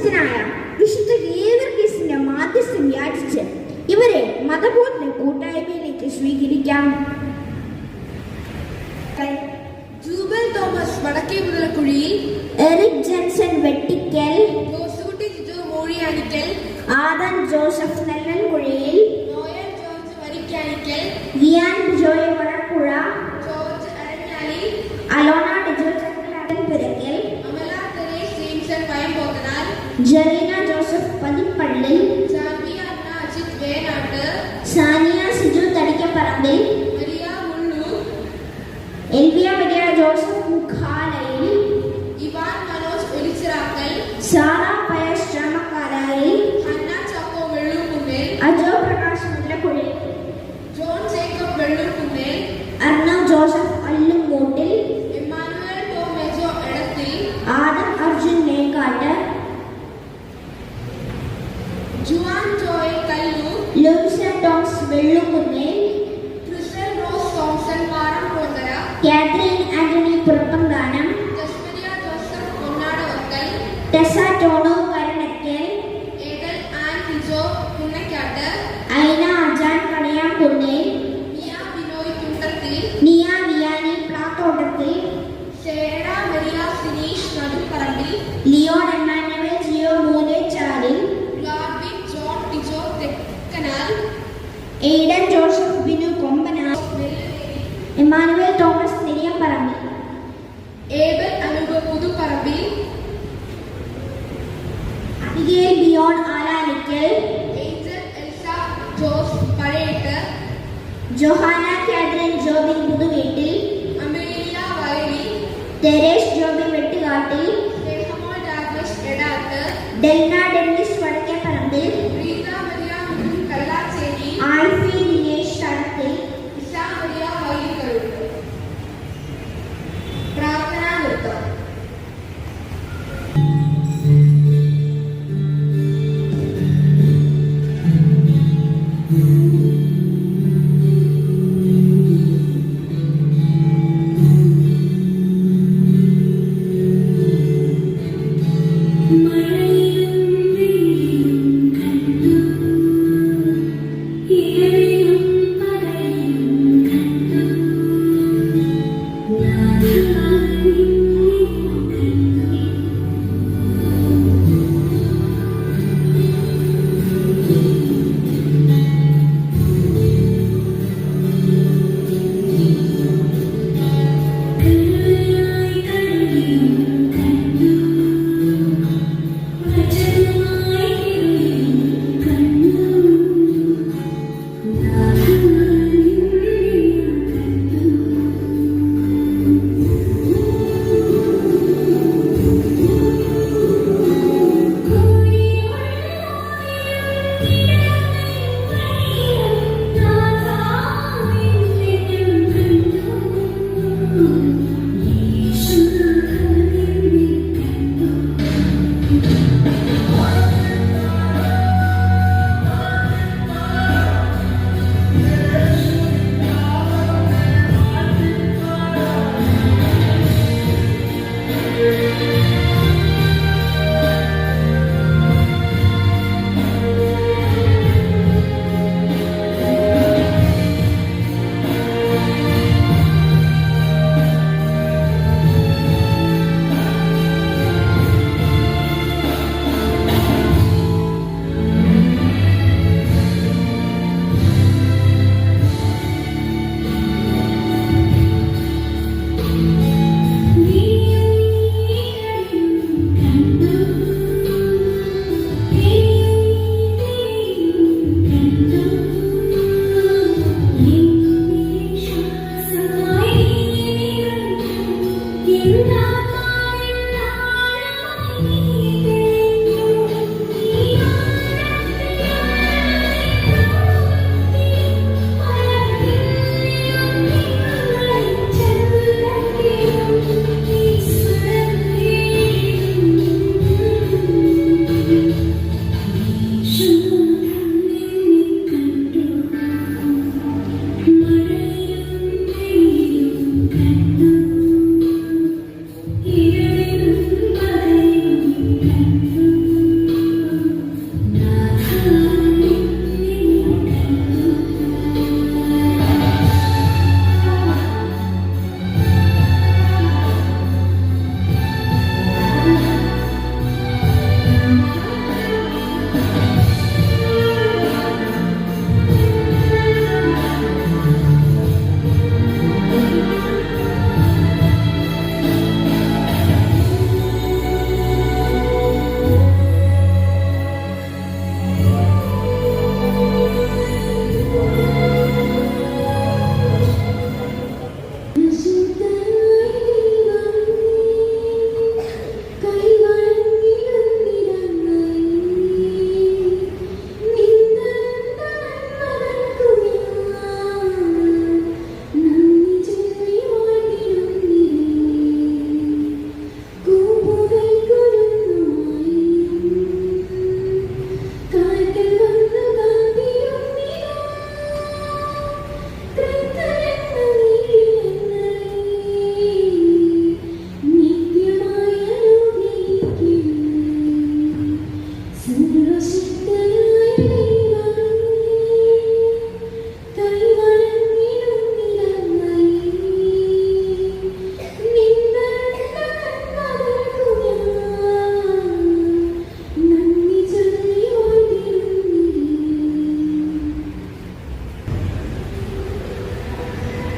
മധ്യസ്ഥനായ വിശുദ്ധ ഗീവർഗീസിന്റെ മാധ്യസ്ഥം യാചിച്ച് ഇവരെ മതബോധന കൂട്ടായ്മയിലേക്ക് സ്വീകരിക്കാം. Jubal Thomas Vadakke Muthalakkuzhiyil Eric Jenson Vettikkal Josekutty Jiju Moozhiyanikkal Aadan Joseph Nellankuzhiyil George Varikkanikkal Viyan Joy Jarina Joseph Padipalli, Sania Anna Ajit Venata, Sania Siju Tadike Parande, Maria Mullu, Elvia Maria Joseph Mukhalai, Ivan Manoj Ulisrakal, Sara Machiavelli, Leon Emanuele Giomone Charin, Ludwig John Tiso Canal, Aidan Joseph Binu Companal, Emmanuel Thomas Neriam Parambi, Abel Anubapudu Parambi, Abigail Beyond Ala Nickel, Angel Elsa Jose Parator, Johanna Catherine Jobin Budu Vettil, Amelia Valerie, Teresh Jobin Vettigatil,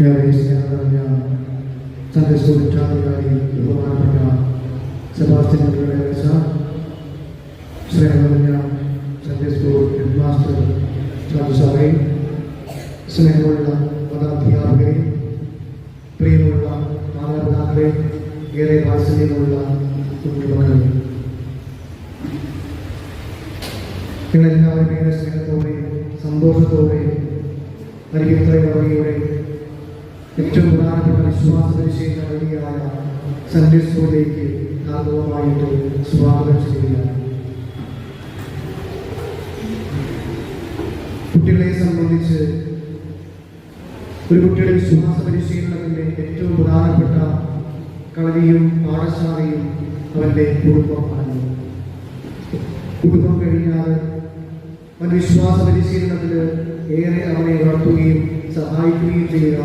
ഏറെ സ്നേഹം നിറഞ്ഞ Sunday school വിദ്യാർത്ഥികളായി ബഹുമാനപ്പെട്ട Sebastian Venkatesha സ്നേഹം നിറഞ്ഞ Sunday school head master Chaju സാറേ സ്നേഹമുള്ള മതാധ്യാപകരെ പ്രിയമുള്ള മാതാപിതാക്കളെ ഏറെ വാത്സല്യമുള്ള കുഞ്ഞുമക്കളെ നിങ്ങളെല്ലാവരും ഏറെ സ്നേഹത്തോടെ സന്തോഷത്തോടെ പരിഗണനയോടെ ഏറ്റവും പ്രധാനപ്പെട്ട വിശ്വാസ പരിശീലന വഴിയായ സൺഡേ സ്കൂളിലേക്ക് ആർദ്രമായിട്ട് സ്വാഗതം ചെയ്യുക കുട്ടികളെ സംബന്ധിച്ച് ഒരു കുട്ടിയുടെ വിശ്വാസ പരിശീലനത്തിന്റെ ഏറ്റവും പ്രധാനപ്പെട്ട കളരിയും പാഠശാലയും അവന്റെ കുടുംബമാണ്. കുടുംബം കഴിഞ്ഞാൽ അവൻ വിശ്വാസ പരിശീലനത്തിൽ ഏറെ അവനെ വളർത്തുകയും സഹായിക്കുകയും ചെയ്യുക.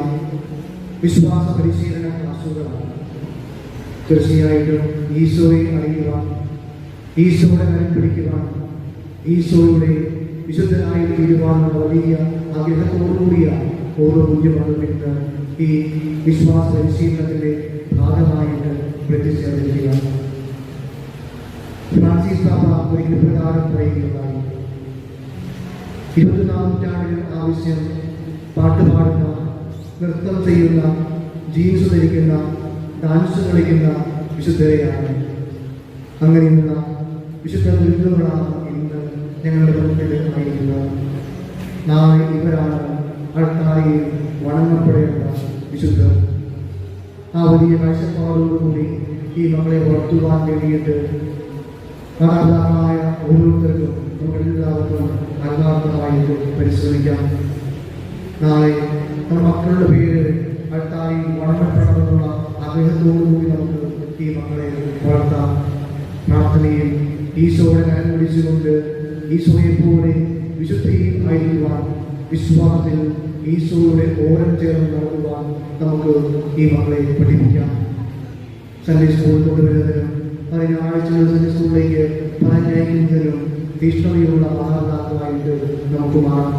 വിശ്വാസ പരിശീലന തീർച്ചയായിട്ടും ഈശോയെ അറിയുക ഈശോയുടെ കരം പിടിക്കുവാൻ ഈശോയുടെ വിശുദ്ധനായി തീരുവാനുള്ള വലിയ ആഗ്രഹത്തോടുകൂടിയ ഓരോ മൂല്യമാണ് ഈ വിശ്വാസ പരിശീലനത്തിന്റെ ഭാഗമായിട്ട് പ്രതിച്ചേർന്നിരിക്കുകയാണ് ഫ്രാൻസിസ് പാപ്പ പ്രകാരം പറയുകയുണ്ടായി. ആവശ്യം പാട്ടുപാടുന്ന നൃത്തം ചെയ്യുന്ന ജീൻസ് ധരിക്കുന്ന ഡാൻസ് കളിക്കുന്ന വിശുദ്ധരെയാണ്. ഇന്ന് വിശുദ്ധ ബിന്ദുക്കളാണ് ഇന്ന് ഞങ്ങളുടെ ആയിരിക്കുന്നത്. നാളെ ഇവരാണ് അൾത്താരയിൽ വണങ്ങപ്പെടേണ്ട വിശുദ്ധർ. ആ വലിയ കാഴ്ചപ്പാടോടുകൂടി ഈ മകളെ വളർത്തുവാൻ വേണ്ടിയിട്ട് മാതാപിതാക്കളായ ഓരോരുത്തർക്കും നമുക്കെല്ലാവർക്കും പരിശ്രമിക്കാം. നാളെ നമ്മുടെ മക്കളുടെ പേര് അടുത്തായി വളർത്തപ്പെടണമെന്നുള്ള ആഗ്രഹത്തോടുകൂടി നമുക്ക് ഈ മക്കളെ വളർത്താം. പ്രാർത്ഥനയിൽ ഈശോയുടെ കരം ഈശോയെ പോലെ വിശുദ്ധിയും ആയിരിക്കുവാൻ വിശ്വാസത്തിൽ ഈശോയുടെ ഓരം ചേർന്ന് നടക്കുവാൻ നമുക്ക് ഈ മക്കളെ പഠിപ്പിക്കാം. സൺഡേ സ്കൂൾ കൊണ്ടുവരുന്നതിനും അതിന് ആഴ്ചകൾ സൺഡേ സ്കൂളിലേക്ക് പറഞ്ഞയക്കുന്നതിനും തീഷ്ണതയുള്ള മാതാപിതാക്കളായിട്ട് നമുക്ക് മാറാം.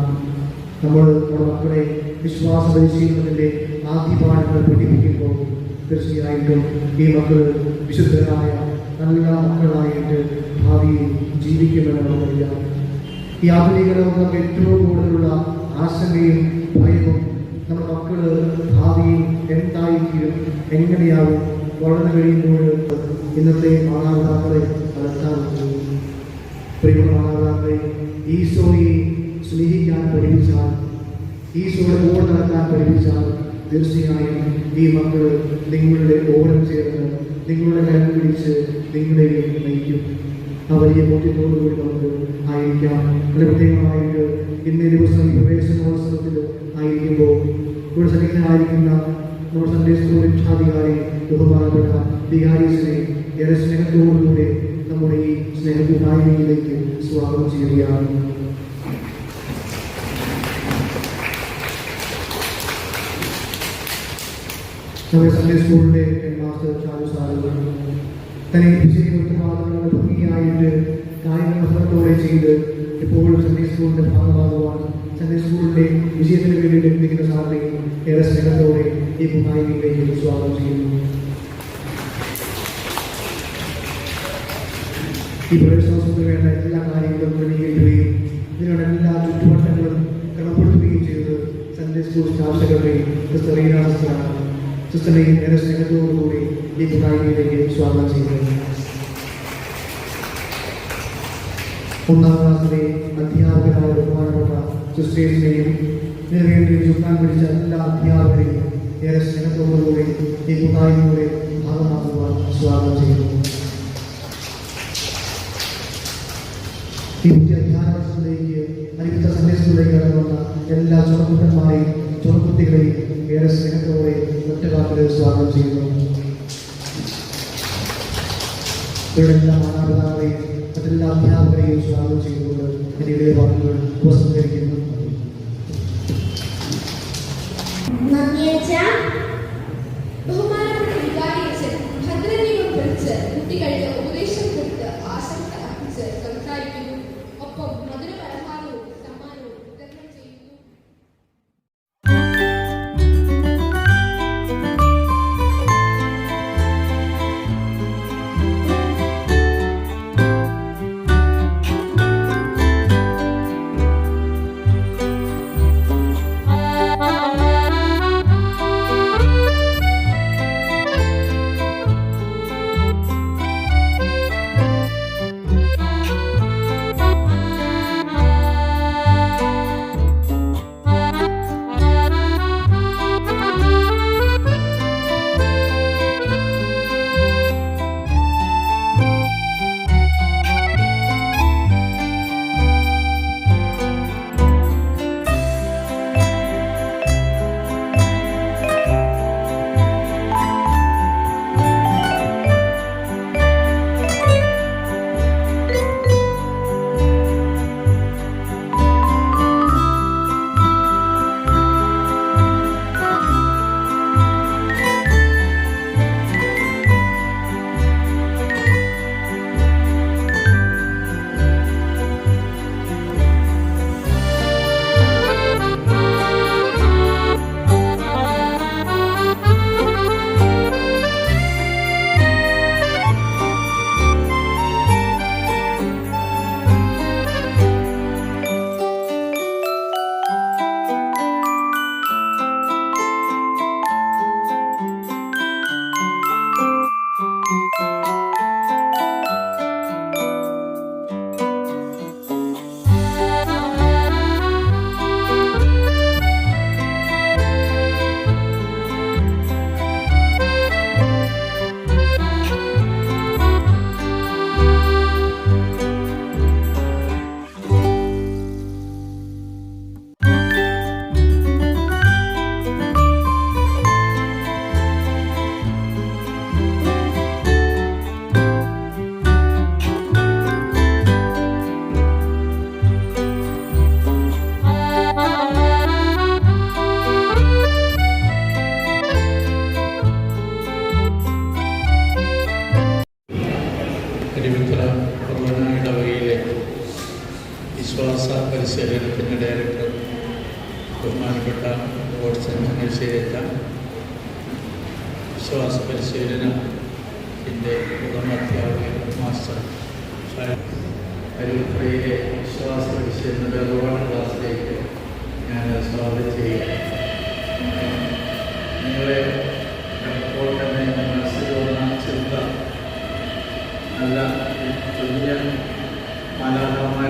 നമ്മൾ നമ്മുടെ മക്കളെ വിശ്വാസ പരിശീലനത്തിന്റെ ആദ്യ പാഠങ്ങൾ പഠിപ്പിക്കുമ്പോൾ തീർച്ചയായിട്ടും ഈ മക്കൾ വിശുദ്ധരായ നല്ല മക്കളായിട്ട് ഭാവിയിൽ ജീവിക്കുമെന്ന് നമുക്കറിയാം ഈ ആധുനിക ലോകം ഏറ്റവും കൂടുതലുള്ള ആശങ്കയും ഭയവും നമ്മുടെ മക്കൾ ഭാവിയിൽ എന്തായിരിക്കും എങ്ങനെയാവും വളർന്നു കഴിയുമ്പോൾ ഇന്നത്തെ മാതാപിതാക്കളെ പ്രിയമുള്ള മാതാപിതാക്കളെ ഈശോയെ സ്നേഹിക്കാൻ പഠിപ്പിച്ചാൽ ഈശോയുടെ കൂടെ നടക്കാൻ പഠിപ്പിച്ചാൽ തീർച്ചയായും ഈ മക്കൾ നിങ്ങളുടെ ഓരം ചേർന്ന് നിങ്ങളുടെ കരം പിടിച്ച് നിങ്ങളെ നയിക്കും. ആ വലിയ ബോധ്യത്തോടുകൂടി നമുക്ക് ആയിരിക്കാം. അല്ല പ്രത്യേകമായിട്ട് ഇന്നേ ദിവസം ഈ പ്രവേശനോത്സവത്തിൽ ആയിരിക്കുമ്പോൾ ഇവിടെ സന്നിഹിതനായിരിക്കുന്ന നമ്മുടെ സൺഡേ സ്കൂൾ രക്ഷാധികാരി ബഹുമാനപ്പെട്ട വികാരീസിനെ ഏറെ സ്നേഹത്തോടുകൂടി നമ്മുടെ ഈ സ്നേഹകൂട്ടായ്മയിലേക്ക് സ്വാഗതം ചെയ്യുകയാണ്. നമ്മുടെ സൺഡേ സ്കൂളിലെ ഹെഡ് മാസ്റ്റർ ഷാജു സാറുകൾ തന്നെ ഏൽപ്പിച്ചിരിക്കുന്ന ഉത്തരവാദിത്തങ്ങളുടെ ഭംഗിയായിട്ട് കായികത്തോടെ ചെയ്ത് എപ്പോഴും സൺഡേ സ്കൂളിന്റെ ഭാഗമാകുവാണ് സൺഡേ സ്കൂളിന്റെ വിജയത്തിന് വേണ്ടി ലഭിക്കുന്ന സാറിനെയും ഏറെ സ്നേഹത്തോടെ ഈ കൂട്ടായ്മയിലേക്ക് സ്വാഗതം ചെയ്യുന്നു. ഈ പ്രവേശനത്തിന് വേണ്ട എല്ലാ കാര്യങ്ങളും ക്രമീകരിക്കുകയും ഇതിനുള്ള എല്ലാ ചുറ്റുവട്ടങ്ങളും ക്രമപ്പെടുത്തുകയും ചെയ്തത് സൺഡേ സ്കൂൾ സ്റ്റാഫ് സെക്രട്ടറി സിസ്റ്ററിനെയും ഏറെ സ്നേഹത്തോടുകൂടി ഈ കൂട്ടായ്മയിലേക്ക് സ്വാഗതം ചെയ്യുന്നു. ഒന്നാം ക്ലാസ്സിലെ അധ്യാപകരായ ബഹുമാനപ്പെട്ട സിസ്റ്റേഴ്സിനെയും ഇതിനുവേണ്ടി ചുക്കാൻ പിടിച്ച എല്ലാ അധ്യാപകരെയും ഏറെ സ്നേഹത്തോടുകൂടി ഈ കൂട്ടായ്മയുടെ ഭാഗമാക്കുവാൻ സ്വാഗതം ചെയ്യുന്നു. വിദ്യാധ്യാന വർഷത്തിലേക്ക് അരിവിത്ത സന്ദേശത്തിലേക്ക് ഇറങ്ങുന്ന എല്ലാ ചുണക്കുട്ടന്മാരെയും ചുണക്കുട്ടികളെയും ഏറെ സ്നേഹത്തോടെ ഒറ്റവാക്കിൽ സ്വാഗതം ചെയ്യുന്നു. ഇവരുടെ എല്ലാ മാതാപിതാക്കളെയും മറ്റെല്ലാ അധ്യാപകരെയും സ്വാഗതം ചെയ്തുകൊണ്ട് എന്റെ വാക്കുകൾ ഉപസംഹരിക്കുന്നു.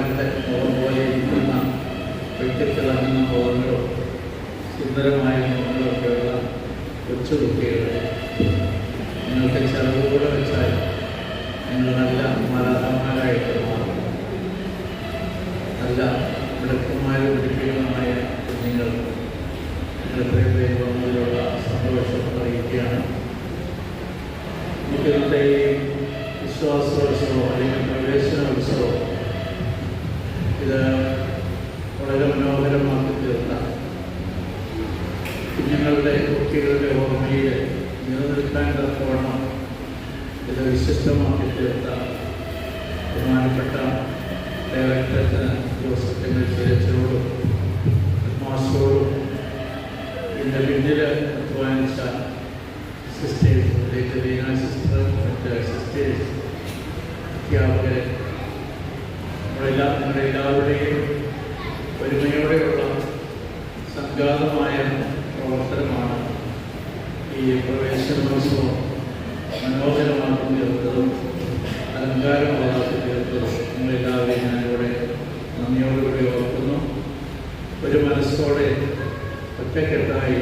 മാലാഹമാരുടെ ഓർമ്മ പോലെ ഇരിക്കുന്ന വെട്ടിത്തിളങ്ങുന്ന ഓർമ്മയോ സുന്ദരമായ മുഖങ്ങളൊക്കെയുള്ള കൊച്ചു കുട്ടികളെ നിങ്ങൾക്ക് ചെലവുകൂടെ വെച്ചാൽ നിങ്ങൾ നല്ല മാലാഹമാരായിട്ട് മാറും. നല്ല വിളക്കുമാരും പിടിപ്പിക്കുന്നതുമായ കുഞ്ഞുങ്ങൾ ഇത്രയും പേര് വന്നതിലുള്ള സന്തോഷം അറിയിക്കുകയാണ്. ഇന്നത്തെ വിശ്വാസോത്സവം അല്ലെങ്കിൽ പ്രവേശനോത്സവം ഇത് വളരെ മനോഹരമാക്കി തീർത്ത കുഞ്ഞുങ്ങളുടെ കുട്ടികളുടെ ഓർമ്മയിൽ നിലനിൽക്കാൻ തക്കവണ്ണം ഇത് വിശിഷ്ടമാക്കി തീർത്ത ബഹുമാനപ്പെട്ട ഡയറക്ടറിന് ജോസഫിന്റെ ചേച്ചിയോടും മാസോടും ഇതിന്റെ പിന്നിൽ അധ്വാനിച്ച സിസ്റ്റേഴ്സ് സിസ്റ്റേഴ്സ് അധ്യാപകരെ നമ്മളെല്ലാം നമ്മുടെ എല്ലാവരുടെയും ഒരുമയോടെയുള്ള സംഘാതമായ പ്രവർത്തനമാണ് ഈ പ്രവേശനോത്സവം മനോഹരമാക്കി തീർത്തതും അലങ്കാരമാക്കി തീർത്തതും നിങ്ങളെല്ലാവരെയും ഞാനിവിടെ നന്ദിയോടുകൂടി ഓർക്കുന്നു. ഒരു മനസ്സോടെ ഒറ്റക്കെട്ടായി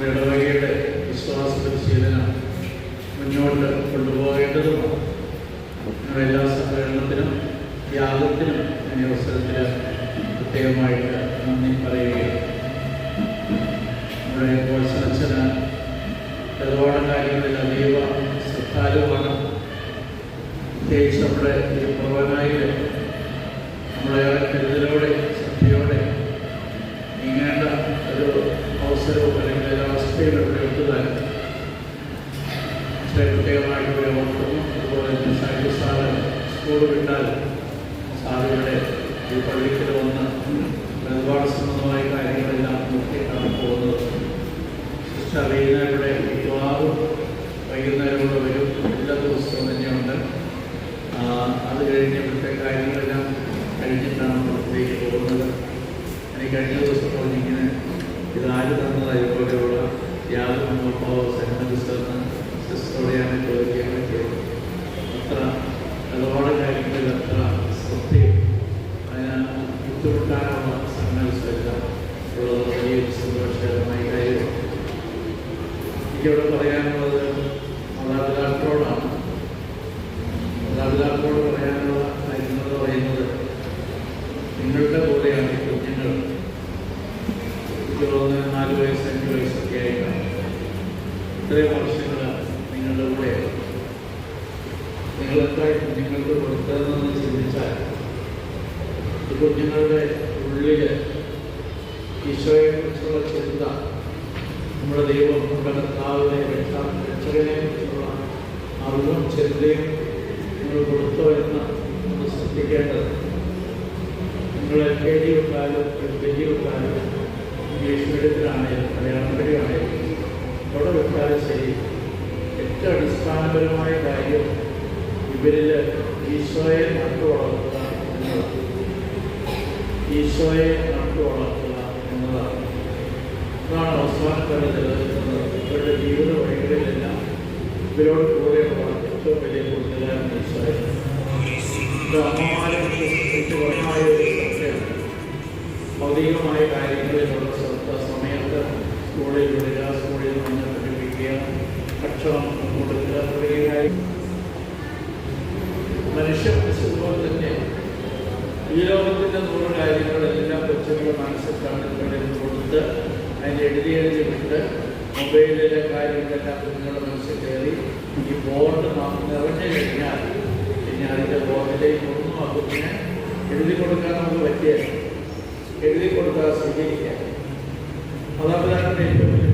ഇടവകയുടെ വിശ്വാസ പരിശീലനം മുന്നോട്ട് കൊണ്ടുപോകേണ്ടതുമാണ്. എല്ലാ സഹകരണത്തിനും യാഗത്തിനും ഈ അവസരത്തിൽ പ്രത്യേകമായിട്ട് നന്ദി പറയുകയാണ് നമ്മുടെ അച്ഛന് ഇടപാട് കാര്യങ്ങളിൽ അതീവ ശ്രദ്ധാലുവാണ്. പ്രത്യേകിച്ച് നമ്മുടെ ഈ പ്രവനായി നമ്മളെ കരുതലോടെ guy does എത്ര കുഞ്ഞുങ്ങൾക്ക് കൊടുത്തതെന്ന് ചിന്തിച്ചാൽ ഈ കുഞ്ഞുങ്ങളുടെ ഉള്ളിൽ ഈശോയെക്കുറിച്ചുള്ള ചിന്ത നമ്മുടെ ദൈവം നമ്മുടെ കർത്താവിനെ രക്ഷകനെ കുറിച്ചുള്ള അറിവും ചിന്തയും ഇവരോട് കൂടെയുള്ള ഏറ്റവും വലിയ കൂടുതലാണ് മനസ്സിലായത് ഇത് അമ്മമാരെ കുറഞ്ഞമായ ഒരു ശ്രദ്ധയാണ് ഭൗതികമായ കാര്യങ്ങളിലുള്ള ശ്രദ്ധ സമയത്ത് സ്കൂളിൽ വിടുക സ്കൂളിൽ നിന്ന് പഠിപ്പിക്കുക ഭക്ഷണം കൊടുക്കുക തുടങ്ങിയ കാര്യം. മനുഷ്യ മനസ്സിലുപോലെ തന്നെ ഈ ലോകത്തിന്റെ നൂറ് കാര്യങ്ങളെല്ലാം കൊച്ചുകളുടെ മനസ്സിലാണ് ഇവിടെ കൊടുത്ത് അതിനെ എഴുതി എഴുതി വിട്ട് മൊബൈലിലെ കാര്യങ്ങളെല്ലാം കുഞ്ഞുങ്ങളുടെ മനസ്സിൽ കയറി ബോർഡ് നിറഞ്ഞു കഴിഞ്ഞാൽ പിന്നെ അതിന്റെ ബോർഡിലേക്ക് ഒന്നും അതിനെ എഴുതി കൊടുക്കാൻ നമുക്ക് പറ്റിയ എഴുതി കൊടുക്കാതെ സ്വീകരിക്കാം. അതാണ് ഏറ്റവും വലിയ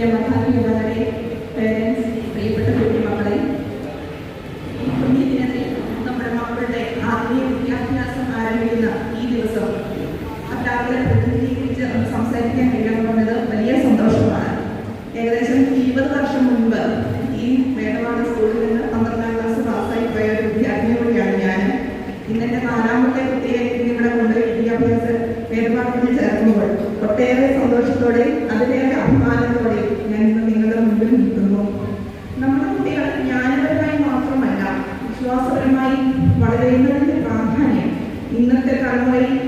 നമ്മുടെ ആരംഭിക്കുന്ന ഈ ദിവസം പ്രതിനിധീകരിച്ച് സംസാരിക്കാൻ വലിയ സന്തോഷമാണ്. വർഷം ഈ സ്കൂളിൽ നിന്ന് ഒട്ടേറെ സന്തോഷത്തോടെ അതിനേക്കാൾ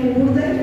കൂടുതൽ സന്തോഷത്തോടെ ആഴത്തോടെ മനസ്സിലാക്കുന്നത്